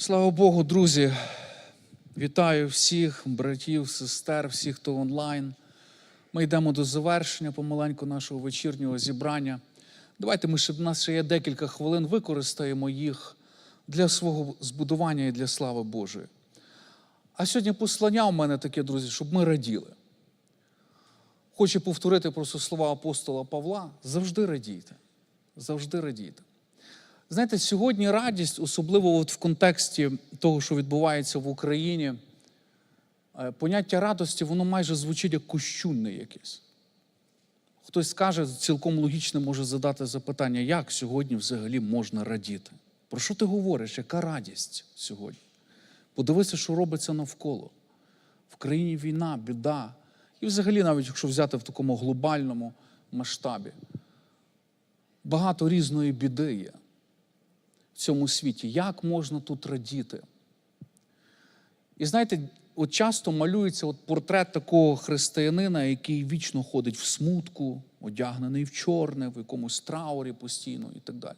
Слава Богу, друзі! Вітаю всіх, братів, сестер, всіх, хто онлайн. Ми йдемо до завершення помаленьку нашого вечірнього зібрання. Давайте ми ще в нас ще є декілька хвилин, використаємо їх для свого збудування і для слави Божої. А сьогодні послання у мене таке, друзі, щоб ми раділи. Хочу повторити просто слова апостола Павла: завжди радійте. Завжди радійте. Знаєте, сьогодні радість, особливо от в контексті того, що відбувається в Україні, е, поняття радості, воно майже звучить як кощунне якесь. Хтось скаже, цілком логічно може задати запитання, як сьогодні взагалі можна радіти? Про що ти говориш? Яка радість сьогодні? Подивися, що робиться навколо. В країні війна, біда. І взагалі, навіть якщо взяти в такому глобальному масштабі, багато різної біди є цьому світі. Як можна тут радіти? І знаєте, от часто малюється от портрет такого християнина, який вічно ходить в смутку, одягнений в чорне, в якомусь траурі постійно і так далі.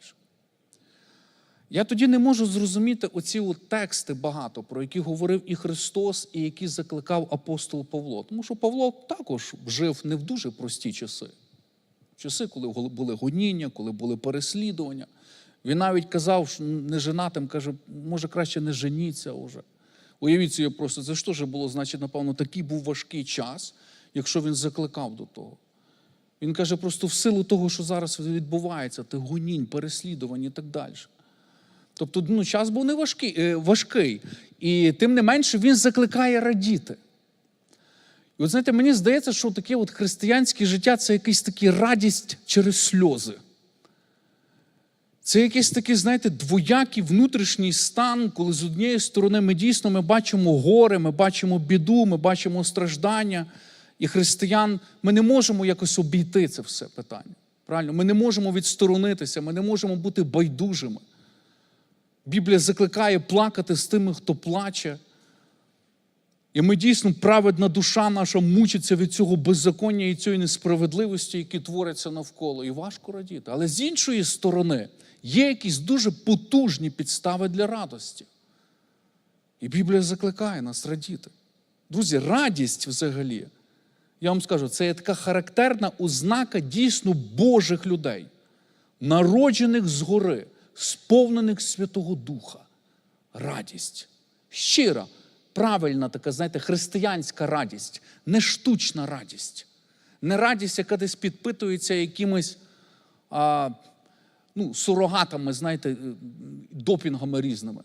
Я тоді не можу зрозуміти оці от тексти багато, про які говорив і Христос, і які закликав апостол Павло. Тому що Павло також жив не в дуже прості часи. Часи, коли були гоніння, коли були переслідування. Він навіть казав, що неженатим, каже, може краще не женіться вже. Уявіть собі просто, це що ж було, значить, напевно, такий був важкий час, якщо він закликав до того. Він каже, просто в силу того, що зараз відбувається, тих гонінь, переслідувань і так далі. Тобто, ну, час був не важкий, е, важкий. І тим не менше він закликає радіти. І от знаєте, мені здається, що таке от християнське життя це якийсь такий радість через сльози. Це якийсь такий, знаєте, двоякий внутрішній стан, коли з однієї сторони ми дійсно ми бачимо горе, ми бачимо біду, ми бачимо страждання. І християн ми не можемо якось обійти це все питання. Правильно? Ми не можемо відсторонитися, ми не можемо бути байдужими. Біблія закликає плакати з тими, хто плаче. І ми дійсно, праведна душа наша мучиться від цього беззаконня і цієї несправедливості, які творяться навколо. І важко радіти. Але з іншої сторони, є якісь дуже потужні підстави для радості. І Біблія закликає нас радіти. Друзі, радість взагалі, я вам скажу, це є така характерна ознака дійсно Божих людей, народжених згори, сповнених Святого Духа. Радість. Щира, правильна така, знаєте, християнська радість, не штучна радість. Не радість, яка десь підпитується якимось а, ну, сурогатами, знаєте, допінгами різними.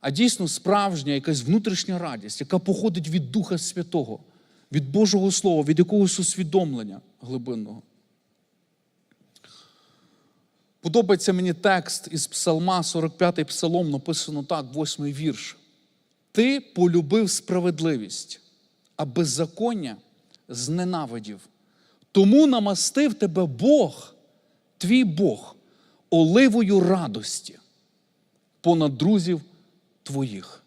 А дійсно справжня якась внутрішня радість, яка походить від Духа Святого, від Божого Слова, від якогось усвідомлення глибинного. Подобається мені текст із Псалма, 45-й псалом, написано так, восьмий вірш. Ти полюбив справедливість, а беззаконня зненавидів. Тому намастив тебе Бог, твій Бог, оливою радості понад друзів твоїх.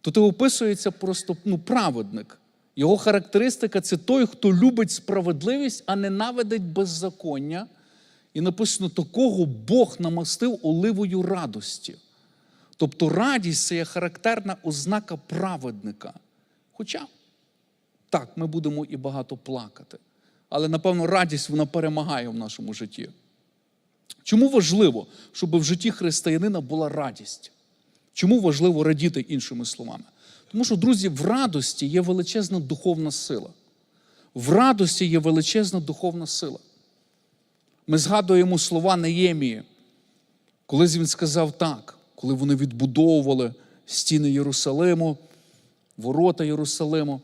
Тут описується просто ну, праведник. Його характеристика це той, хто любить справедливість, а ненавидить беззаконня. І написано, такого Бог намастив оливою радості. Тобто радість це є характерна ознака праведника. Хоча, так, ми будемо і багато плакати. Але, напевно, радість вона перемагає в нашому житті. Чому важливо, щоб в житті християнина була радість? Чому важливо радіти іншими словами? Тому що, друзі, в радості є величезна духовна сила. В радості є величезна духовна сила. Ми згадуємо слова Неємії, коли він сказав так, коли вони відбудовували стіни Єрусалиму, ворота Єрусалиму,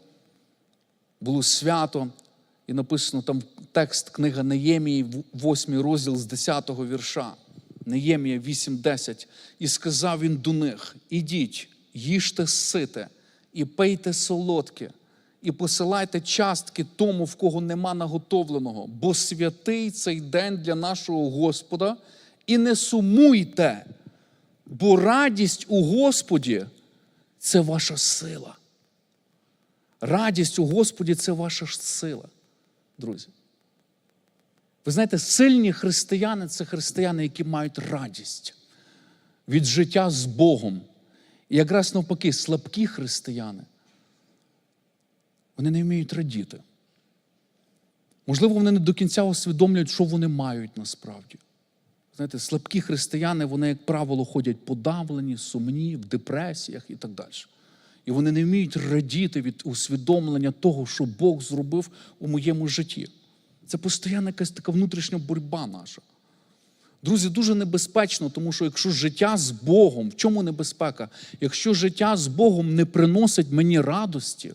було свято, і написано там текст книга Неємії, 8 розділ з 10 вірша. Неємія 8.10. І сказав він до них: Ідіть, їжте сите, і пийте солодке, і посилайте частки тому, в кого нема наготовленого, бо святий цей день для нашого Господа, і не сумуйте, бо радість у Господі це ваша сила. Радість у Господі це ваша сила, друзі. Ви знаєте, сильні християни це християни, які мають радість. від життя з Богом. І якраз навпаки, слабкі християни, вони не вміють радіти. Можливо, вони не до кінця усвідомлюють, що вони мають насправді. Знаєте, слабкі християни, вони, як правило, ходять подавлені, сумні, в депресіях і так далі. І вони не вміють радіти від усвідомлення того, що Бог зробив у моєму житті. Це постійна якась така внутрішня боротьба наша. Друзі, дуже небезпечно, тому що якщо життя з Богом, в чому небезпека? Якщо життя з Богом не приносить мені радості,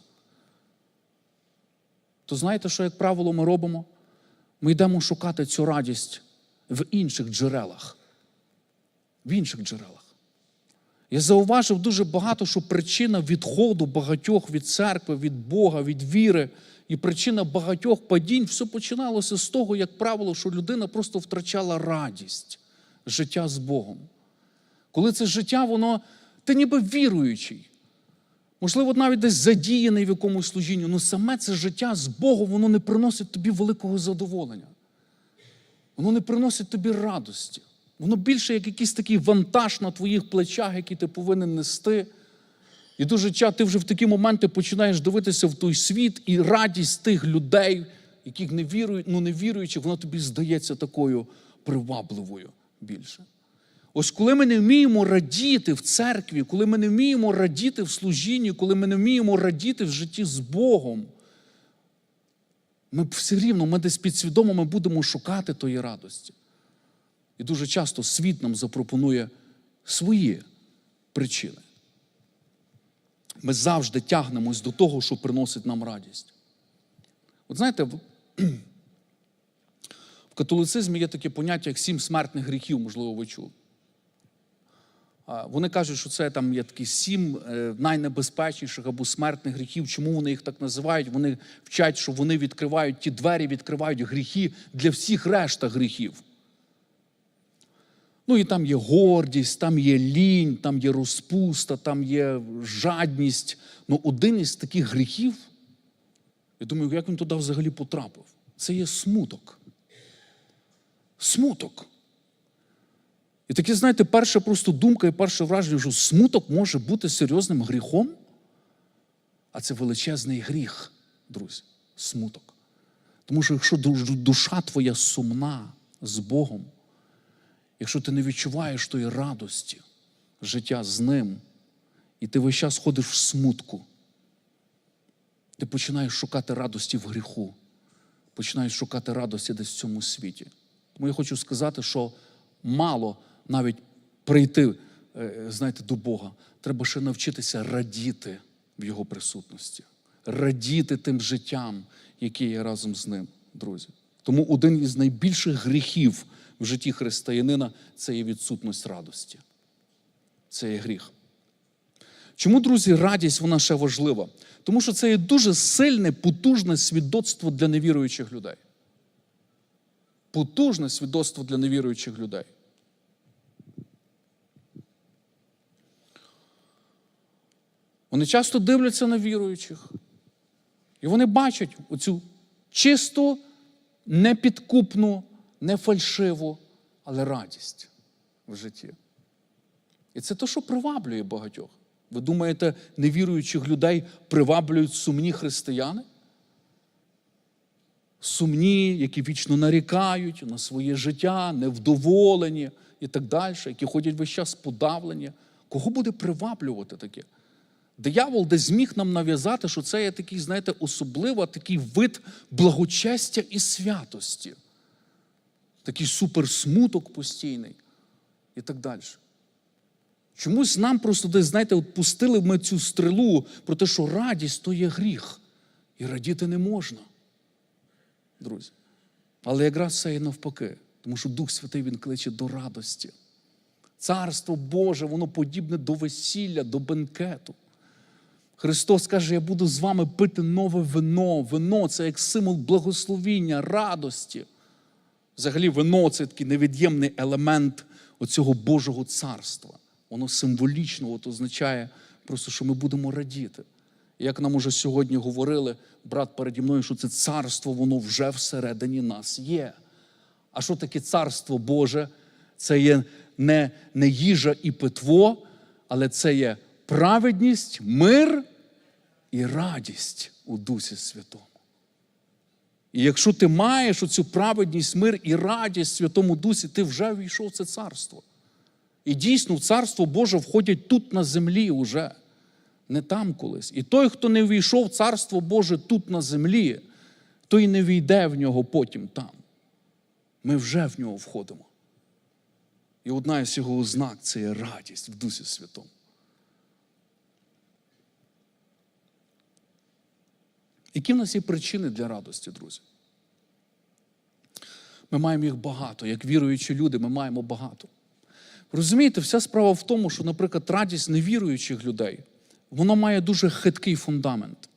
то знаєте, що, як правило, ми робимо? Ми йдемо шукати цю радість в інших джерелах. В інших джерелах. Я зауважив дуже багато, що причина відходу багатьох від церкви, від Бога, від віри і причина багатьох падінь все починалося з того, як правило, що людина просто втрачала радість життя з Богом. Коли це життя, воно, ти ніби віруючий. Можливо, навіть десь задіяний в якомусь служінні, але саме це життя з Богом, воно не приносить тобі великого задоволення. Воно не приносить тобі радості. Воно більше як якийсь такий вантаж на твоїх плечах, який ти повинен нести. І дуже часто ти вже в такі моменти починаєш дивитися в той світ, і радість тих людей, яких не вірують, ну не віруючи, вона тобі здається такою привабливою більше. Ось коли ми не вміємо радіти в церкві, коли ми не вміємо радіти в служінні, коли ми не вміємо радіти в житті з Богом, ми все рівно, ми десь підсвідомо ми будемо шукати тої радості. І дуже часто світ нам запропонує свої причини. Ми завжди тягнемось до того, що приносить нам радість. От знаєте, в, в католицизмі є таке поняття, як сім смертних гріхів, можливо, ви чули. Вони кажуть, що це там є такі сім е, найнебезпечніших або смертних гріхів. Чому вони їх так називають? Вони вчать, що вони відкривають ті двері, відкривають гріхи для всіх решта гріхів. Ну і там є гордість, там є лінь, там є розпуста, там є жадність. Ну один із таких гріхів, я думаю, як він туди взагалі потрапив? Це є смуток. Смуток. І таке, знаєте, перша просто думка і перше враження, що смуток може бути серйозним гріхом, а це величезний гріх, друзі, смуток. Тому що якщо душа твоя сумна з Богом, якщо ти не відчуваєш тої радості, життя з ним, і ти весь час ходиш в смутку, ти починаєш шукати радості в гріху, починаєш шукати радості десь в цьому світі. Тому я хочу сказати, що мало навіть прийти, е, знаєте, до Бога. Треба ще навчитися радіти в Його присутності, радіти тим життям, яке є разом з ним, друзі. Тому один із найбільших гріхів в житті християнина це є відсутність радості. Це є гріх. Чому, друзі, радість вона ще важлива? Тому що це є дуже сильне, потужне свідоцтво для невіруючих людей. Потужне свідоцтво для невіруючих людей. Вони часто дивляться на віруючих. І вони бачать оцю чисту, непідкупну, не фальшиву, але радість в житті. І це те, що приваблює багатьох. Ви думаєте, невіруючих людей приваблюють сумні християни? Сумні, які вічно нарікають на своє життя, невдоволені і так далі, які ходять весь час подавлені. Кого буде приваблювати таке? Диявол десь зміг нам нав'язати, що це є такий, знаєте, особливо такий вид благочестя і святості. Такий суперсмуток постійний і так далі. Чомусь нам просто десь, знаєте, от пустили ми цю стрілу про те, що радість то є гріх. І радіти не можна, друзі. Але якраз це і навпаки, тому що Дух Святий Він кличе до радості. Царство Боже, воно подібне до весілля, до бенкету. Христос каже, я буду з вами пити нове вино. Вино це як символ благословіння, радості. Взагалі, вино це такий невід'ємний елемент оцього Божого царства. Воно символічно от означає просто, що ми будемо радіти. Як нам уже сьогодні говорили, брат переді мною, що це царство, воно вже всередині нас є. А що таке царство Боже? Це є не, не їжа і питво, але це є праведність, мир і радість у Дусі Святому. І якщо ти маєш оцю праведність, мир і радість в Святому Дусі, ти вже війшов в це царство. І дійсно в Царство Боже входять тут на землі уже, не там колись. І той, хто не війшов в Царство Боже тут на землі, той не війде в нього потім там. Ми вже в нього входимо. І одна із його ознак це є радість в Дусі Святому. Які в нас є причини для радості, друзі? Ми маємо їх багато. Як віруючі люди, ми маємо багато. Розумієте, вся справа в тому, що, наприклад, радість невіруючих людей, воно має дуже хиткий фундамент.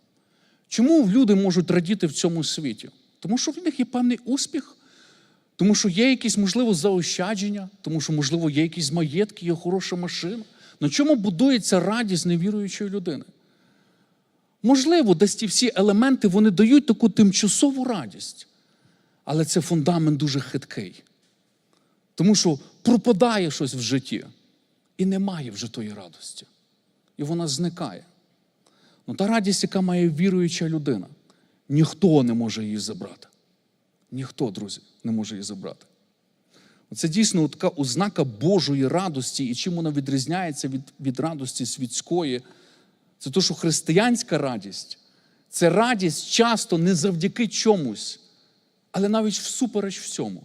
Чому люди можуть радіти в цьому світі? Тому що в них є певний успіх, тому що є якісь, можливо, заощадження, тому що, можливо, є якісь маєтки, є хороша машина. На чому будується радість невіруючої людини? Можливо, десь ті всі елементи вони дають таку тимчасову радість, але це фундамент дуже хиткий. Тому що пропадає щось в житті, і немає вже тої радості. І вона зникає. Ну та радість, яка має віруюча людина, ніхто не може її забрати. Ніхто, друзі, не може її забрати. Це дійсно така ознака Божої радості, і чим вона відрізняється від, від радості світської. Це те, що християнська радість це радість часто не завдяки чомусь, але навіть всупереч всьому.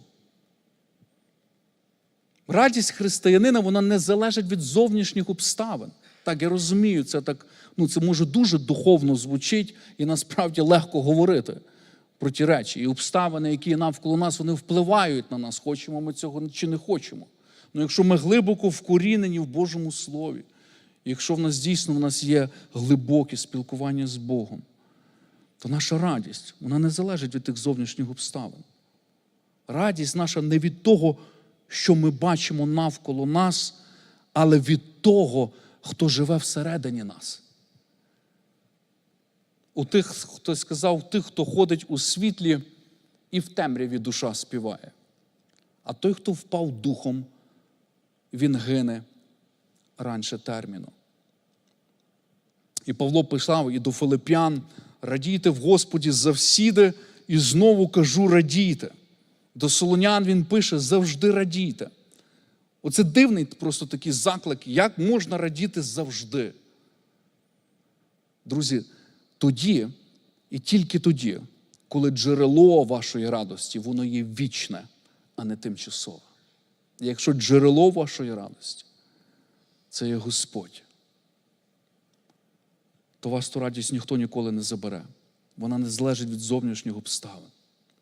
Радість християнина вона не залежить від зовнішніх обставин. Так, я розумію, це так, ну це може дуже духовно звучить і насправді легко говорити про ті речі. І обставини, які навколо нас, вони впливають на нас, хочемо ми цього чи не хочемо. Ну якщо ми глибоко вкорінені в Божому Слові, якщо в нас дійсно в нас є глибоке спілкування з Богом, то наша радість вона не залежить від тих зовнішніх обставин. Радість наша не від того, що ми бачимо навколо нас, але від того, хто живе всередині нас. У тих, хто сказав, тих, хто ходить у світлі і в темряві душа співає. А той, хто впав духом, він гине раніше терміну. І Павло писав і до Филип'ян: радійте в Господі завсіди, і знову кажу, радійте. До Солонян він пише завжди радійте. Оце дивний просто такий заклик, як можна радіти завжди. Друзі, тоді і тільки тоді, коли джерело вашої радості, воно є вічне, а не тимчасове. Якщо джерело вашої радості це є Господь, то вас ту радість ніхто ніколи не забере. Вона не залежить від зовнішніх обставин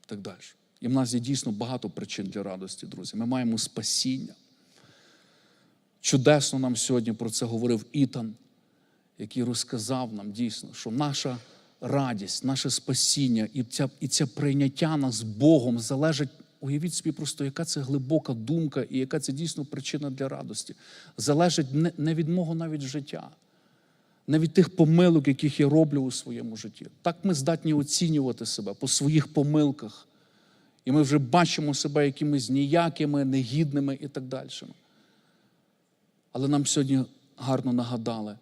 і так далі. І в нас є дійсно багато причин для радості, друзі. Ми маємо спасіння. Чудесно нам сьогодні про це говорив Ітан, який розказав нам дійсно, що наша радість, наше спасіння і ця, і це прийняття нас Богом залежить. Уявіть собі, просто, яка це глибока думка і яка це дійсно причина для радості. Залежить не, від мого навіть життя, не від тих помилок, яких я роблю у своєму житті. Так ми здатні оцінювати себе по своїх помилках. І ми вже бачимо себе якимись ніякими, негідними і так далі. Але нам сьогодні гарно нагадали,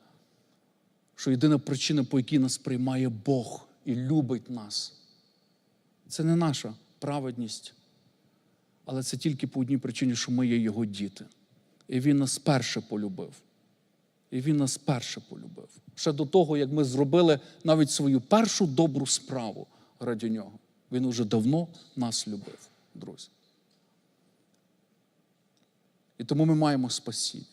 що єдина причина, по якій нас приймає Бог і любить нас, це не наша праведність, але це тільки по одній причині, що ми є Його діти. І Він нас перше полюбив. І Він нас перше полюбив. Ще до того, як ми зробили навіть свою першу добру справу раді нього. Він уже давно нас любив, друзі. І тому ми маємо спасіння.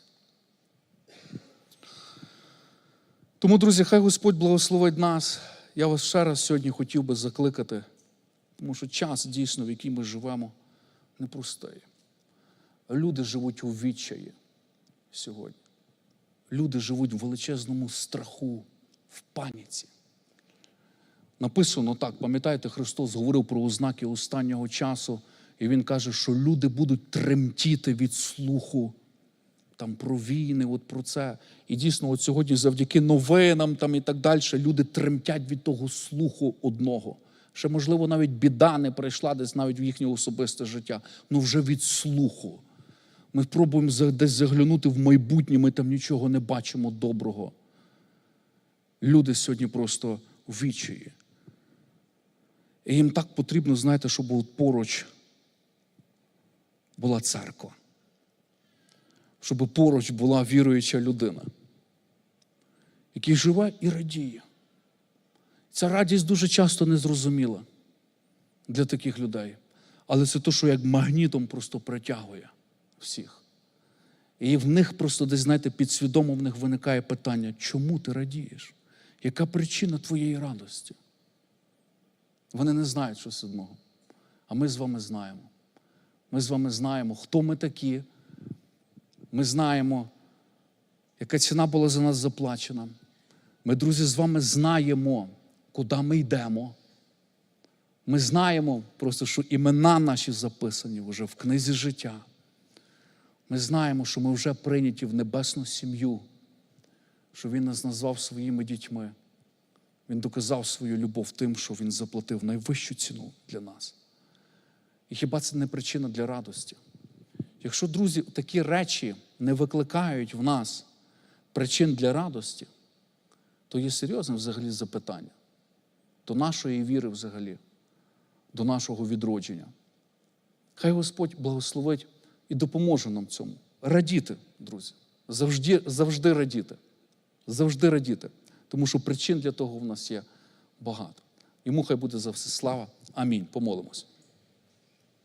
Тому, друзі, хай Господь благословить нас. Я вас ще раз сьогодні хотів би закликати, тому що час дійсно, в який ми живемо, непростий. Люди живуть у відчаї сьогодні. Люди живуть в величезному страху, в паніці. Написано так, пам'ятаєте, Христос говорив про ознаки останнього часу, і Він каже, що люди будуть тремтіти від слуху там про війни, от про це. І дійсно, от сьогодні, завдяки новинам там і так далі, люди тремтять від того слуху одного. Ще, можливо, навіть біда не прийшла десь навіть в їхнє особисте життя, ну вже від слуху. Ми пробуємо десь заглянути в майбутнє, ми там нічого не бачимо доброго. Люди сьогодні просто в. І їм так потрібно, знаєте, щоб поруч була церква, щоб поруч була віруюча людина, який живе і радіє. Ця радість дуже часто незрозуміла для таких людей. Але це те, що як магнітом просто притягує всіх. І в них просто десь, знаєте, підсвідомо в них виникає питання, чому ти радієш? Яка причина твоєї радості? Вони не знають щось одного. А ми з вами знаємо. Ми з вами знаємо, хто ми такі. Ми знаємо, яка ціна була за нас заплачена. Ми, друзі, з вами знаємо, куди ми йдемо. Ми знаємо просто, що імена наші записані вже в книзі життя. Ми знаємо, що ми вже прийняті в небесну сім'ю, що Він нас назвав своїми дітьми. Він доказав свою любов тим, що Він заплатив найвищу ціну для нас. І хіба це не причина для радості? Якщо, друзі, такі речі не викликають в нас причин для радості, то є серйозне взагалі запитання до нашої віри взагалі, до нашого відродження. Хай Господь благословить і допоможе нам цьому. Радіти, друзі. Завжди, завжди радіти. Завжди радіти. Тому що причин для того в нас є багато. Йому хай буде за все слава. Амінь. Помолимось.